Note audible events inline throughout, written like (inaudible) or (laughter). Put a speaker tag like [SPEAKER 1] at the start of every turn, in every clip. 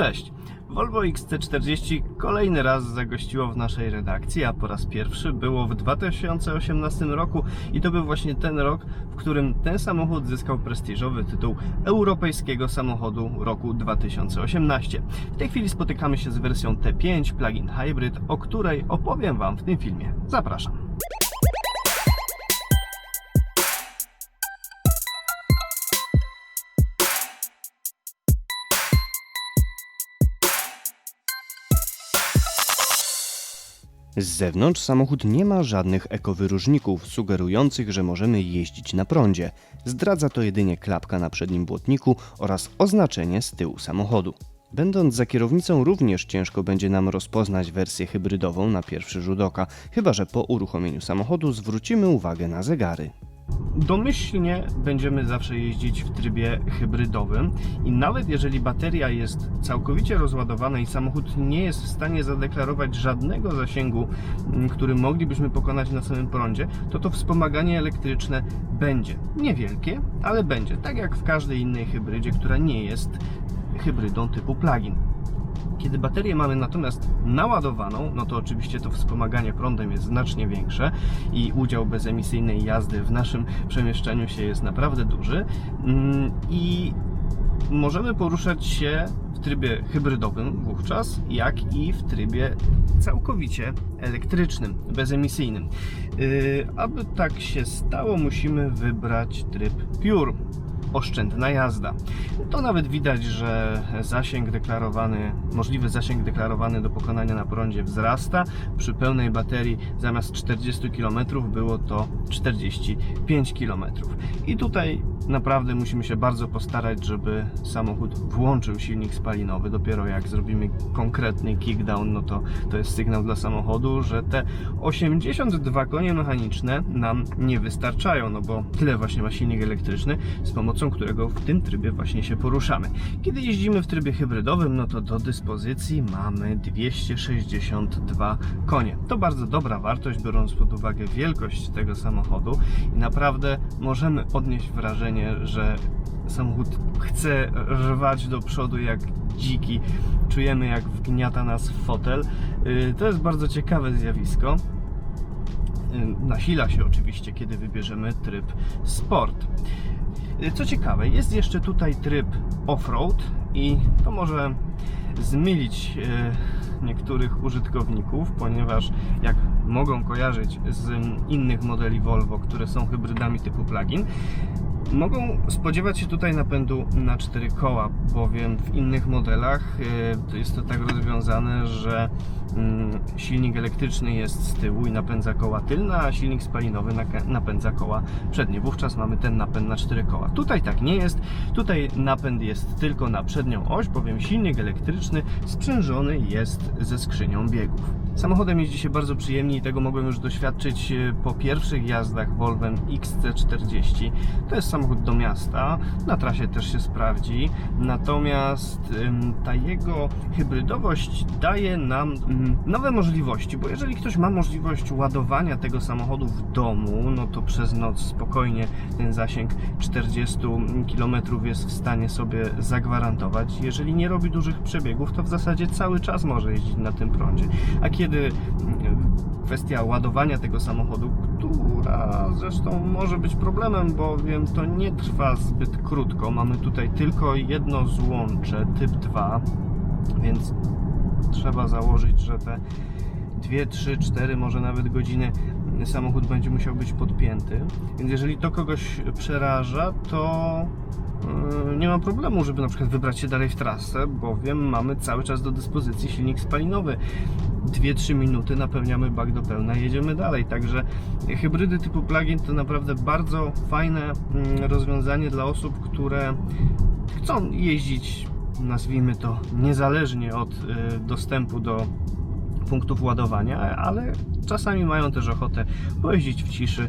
[SPEAKER 1] Cześć! Volvo XC40 kolejny raz zagościło w naszej redakcji, a po raz pierwszy było w 2018 roku i to był właśnie ten rok, w którym ten samochód zyskał prestiżowy tytuł Europejskiego Samochodu roku 2018. W tej chwili spotykamy się z wersją T5 Plug-in Hybrid, o której opowiem Wam w tym filmie. Zapraszam. Z zewnątrz samochód nie ma żadnych ekowyróżników sugerujących, że możemy jeździć na prądzie. Zdradza to jedynie klapka na przednim błotniku oraz oznaczenie z tyłu samochodu. Będąc za kierownicą również ciężko będzie nam rozpoznać wersję hybrydową na pierwszy rzut oka, chyba że po uruchomieniu samochodu zwrócimy uwagę na zegary. Domyślnie będziemy zawsze jeździć w trybie hybrydowym i nawet jeżeli bateria jest całkowicie rozładowana i samochód nie jest w stanie zadeklarować żadnego zasięgu, m, który moglibyśmy pokonać na samym prądzie, to to wspomaganie elektryczne będzie. Niewielkie, ale będzie. Tak jak w każdej innej hybrydzie, która nie jest hybrydą typu plug-in. Kiedy baterię mamy natomiast naładowaną, no to oczywiście to wspomaganie prądem jest znacznie większe i udział bezemisyjnej jazdy w naszym przemieszczaniu się jest naprawdę duży Mm, i możemy poruszać się w trybie hybrydowym wówczas, jak i w trybie całkowicie elektrycznym, bezemisyjnym. Yy, aby tak się stało, musimy wybrać tryb Pure oszczędna jazda. To nawet widać, że zasięg deklarowany, możliwy zasięg deklarowany do pokonania na prądzie wzrasta. Przy pełnej baterii zamiast 40 km było to 45 km. I tutaj naprawdę musimy się bardzo postarać, żeby samochód włączył silnik spalinowy. Dopiero jak zrobimy konkretny kickdown, no to to jest sygnał dla samochodu, że te 82 konie mechaniczne nam nie wystarczają, no bo tyle właśnie ma silnik elektryczny, z pomocą którego w tym trybie właśnie się poruszamy. Kiedy jeździmy w trybie hybrydowym, no to do dyspozycji mamy 262 konie. To bardzo dobra wartość, biorąc pod uwagę wielkość tego samochodu i naprawdę możemy odnieść wrażenie, że samochód chce rwać do przodu jak dziki. Czujemy jak wgniata nas w fotel. Yy, To jest bardzo ciekawe zjawisko. Yy, Nasila się oczywiście, kiedy wybierzemy tryb sport. Yy, Co ciekawe, jest jeszcze tutaj tryb off-road i to może zmylić niektórych użytkowników, ponieważ jak mogą kojarzyć z innych modeli Volvo, które są hybrydami typu plug-in, Mogą spodziewać się tutaj napędu na cztery koła, bowiem w innych modelach y, jest to tak rozwiązane, że mm, silnik elektryczny jest z tyłu i napędza koła tylne, a silnik spalinowy napędza koła przednie. Wówczas mamy ten napęd na cztery koła. Tutaj tak nie jest. Tutaj napęd jest tylko na przednią oś, bowiem silnik elektryczny sprzężony jest ze skrzynią biegów. Samochodem jeździ się bardzo przyjemnie i tego mogłem już doświadczyć y, po pierwszych jazdach Volvem XC40. To jest samochód do miasta, na trasie też się sprawdzi, natomiast ta jego hybrydowość daje nam ym, nowe możliwości, bo jeżeli ktoś ma możliwość ładowania tego samochodu w domu, no to przez noc spokojnie ten zasięg 40 km jest w stanie sobie zagwarantować. Jeżeli nie robi dużych przebiegów, to w zasadzie cały czas może jeździć na tym prądzie. A kiedy ym, kwestia ładowania tego samochodu, która zresztą może być problemem, bowiem to nie trwa zbyt krótko. Mamy tutaj tylko jedno złącze typ 2, więc trzeba założyć, że te 2, 3, 4, może nawet godziny samochód będzie musiał być podpięty. Więc jeżeli to kogoś przeraża, to yy, nie ma problemu, żeby na przykład wybrać się dalej w trasę, bowiem mamy cały czas do dyspozycji silnik spalinowy. 2-3 minuty napełniamy bak do pełna i jedziemy dalej. Także hybrydy typu plug-in to naprawdę bardzo fajne mm, rozwiązanie dla osób, które chcą jeździć, nazwijmy to, niezależnie od y, dostępu do punktów ładowania, ale czasami mają też ochotę pojeździć w ciszy,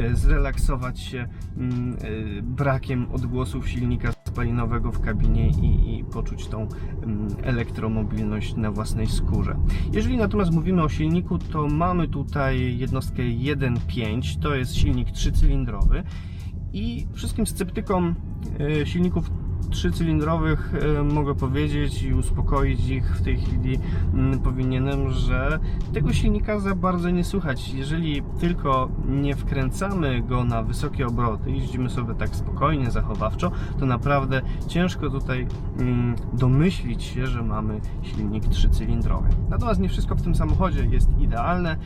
[SPEAKER 1] y, zrelaksować się mm, y, brakiem odgłosów silnika spalinowego w kabinie i, i poczuć tą mm, elektromobilność na własnej skórze. Jeżeli natomiast mówimy o silniku, to mamy tutaj jednostkę 1.5, to jest silnik trzycylindrowy i wszystkim sceptykom y, silników trzycylindrowych e, mogę powiedzieć i uspokoić ich w tej chwili mm, powinienem, że tego silnika za bardzo nie słychać. Jeżeli tylko nie wkręcamy go na wysokie obroty, jeździmy sobie tak spokojnie, zachowawczo, to naprawdę ciężko tutaj mm, domyślić się, że mamy silnik trzycylindrowy. Natomiast nie wszystko w tym samochodzie jest idealne.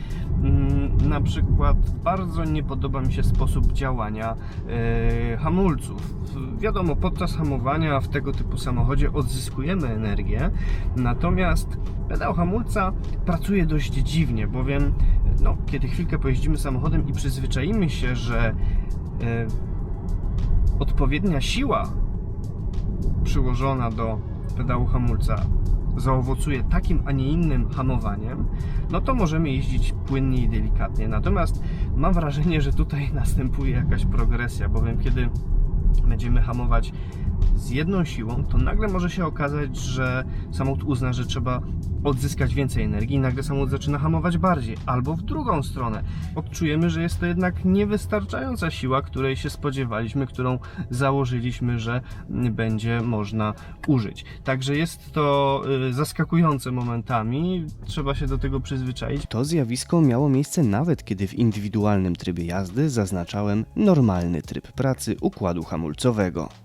[SPEAKER 1] Mm, Na przykład bardzo nie podoba mi się sposób działania e, hamulców. Wiadomo, podczas hamowania w tego typu samochodzie odzyskujemy energię, natomiast pedał hamulca pracuje dość dziwnie, bowiem no, kiedy chwilkę pojeździmy samochodem i przyzwyczaimy się, że e, odpowiednia siła przyłożona do pedału hamulca zaowocuje takim, a nie innym hamowaniem, no to możemy jeździć płynnie i delikatnie. Natomiast mam wrażenie, że tutaj (laughs) następuje jakaś progresja, bowiem kiedy będziemy hamować z jedną siłą, to nagle może się okazać, że samochód uzna, że trzeba odzyskać więcej energii i nagle samochód zaczyna hamować bardziej, albo w drugą stronę. Odczujemy, że jest to jednak niewystarczająca siła, której się spodziewaliśmy, którą założyliśmy, że będzie można użyć. Także jest to y, zaskakujące momentami, trzeba się do tego przyzwyczaić.
[SPEAKER 2] To zjawisko miało miejsce nawet kiedy w indywidualnym trybie jazdy zaznaczałem normalny tryb pracy układu hamulcowego.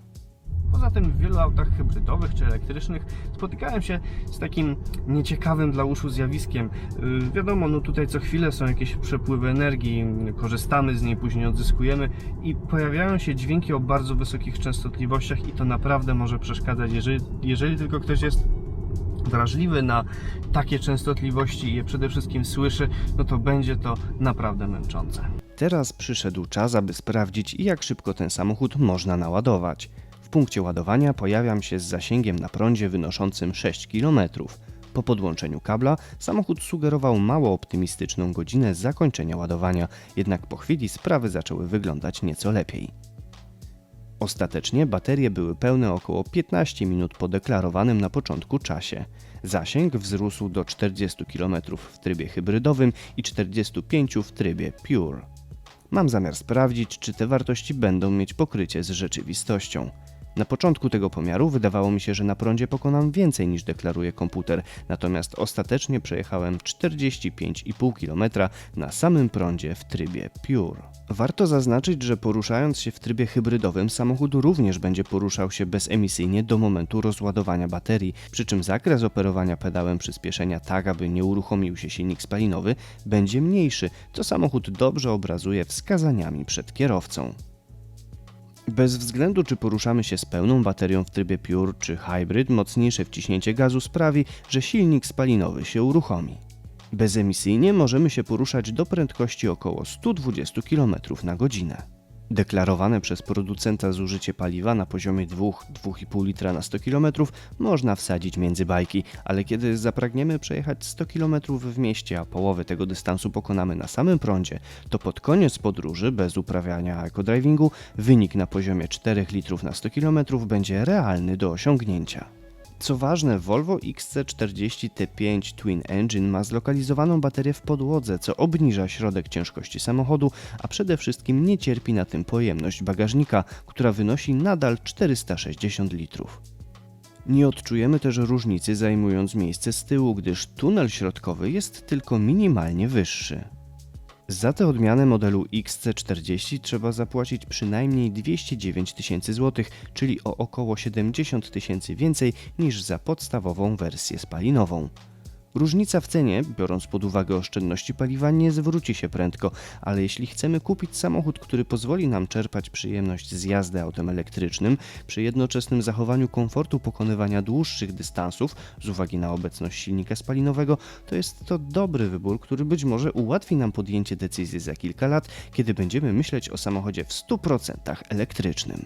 [SPEAKER 1] Poza tym w wielu autach hybrydowych czy elektrycznych spotykałem się z takim nieciekawym dla uszu zjawiskiem. Yy, Wiadomo, no tutaj co chwilę są jakieś przepływy energii, korzystamy z niej, później odzyskujemy i pojawiają się dźwięki o bardzo wysokich częstotliwościach i to naprawdę może przeszkadzać. Jeżeli, jeżeli tylko ktoś jest wrażliwy na takie częstotliwości i je przede wszystkim słyszy, no to będzie to naprawdę męczące.
[SPEAKER 2] Teraz przyszedł czas, aby sprawdzić, jak szybko ten samochód można naładować. W punkcie ładowania pojawiam się z zasięgiem na prądzie wynoszącym 6 km. Po podłączeniu kabla samochód sugerował mało optymistyczną godzinę zakończenia ładowania, jednak po chwili sprawy zaczęły wyglądać nieco lepiej. Ostatecznie baterie były pełne około 15 minut po deklarowanym na początku czasie. Zasięg wzrósł do 40 km w trybie hybrydowym i 45 w trybie Pure. Mam zamiar sprawdzić, czy te wartości będą mieć pokrycie z rzeczywistością. Na początku tego pomiaru wydawało mi się, że na prądzie pokonam więcej niż deklaruje komputer, natomiast ostatecznie przejechałem 45,5 km na samym prądzie w trybie Pure. Warto zaznaczyć, że poruszając się w trybie hybrydowym samochód również będzie poruszał się bezemisyjnie do momentu rozładowania baterii, przy czym zakres operowania pedałem przyspieszenia tak, aby nie uruchomił się silnik spalinowy, będzie mniejszy, co samochód dobrze obrazuje wskazaniami przed kierowcą. Bez względu czy poruszamy się z pełną baterią w trybie Pure czy Hybrid, mocniejsze wciśnięcie gazu sprawi, że silnik spalinowy się uruchomi. Bezemisyjnie możemy się poruszać do prędkości około 120 km na godzinę. Deklarowane przez producenta zużycie paliwa na poziomie 2-2,5 litra na 100 km można wsadzić między bajki, ale kiedy zapragniemy przejechać 100 km w mieście, a połowę tego dystansu pokonamy na samym prądzie, to pod koniec podróży, bez uprawiania ekodrivingu, wynik na poziomie 4 litrów na 100 km będzie realny do osiągnięcia. Co ważne, Volvo XC40 T5 Twin Engine ma zlokalizowaną baterię w podłodze, co obniża środek ciężkości samochodu, a przede wszystkim nie cierpi na tym pojemność bagażnika, która wynosi nadal 460 litrów. Nie odczujemy też różnicy zajmując miejsce z tyłu, gdyż tunel środkowy jest tylko minimalnie wyższy. Za tę odmianę modelu XC40 trzeba zapłacić przynajmniej 209 tysięcy złotych, czyli o około 70 tysięcy więcej niż za podstawową wersję spalinową. Różnica w cenie, biorąc pod uwagę oszczędności paliwa, nie zwróci się prędko, ale jeśli chcemy kupić samochód, który pozwoli nam czerpać przyjemność z jazdy autem elektrycznym, przy jednoczesnym zachowaniu komfortu pokonywania dłuższych dystansów z uwagi na obecność silnika spalinowego, to jest to dobry wybór, który być może ułatwi nam podjęcie decyzji za kilka lat, kiedy będziemy myśleć o samochodzie w 100% elektrycznym.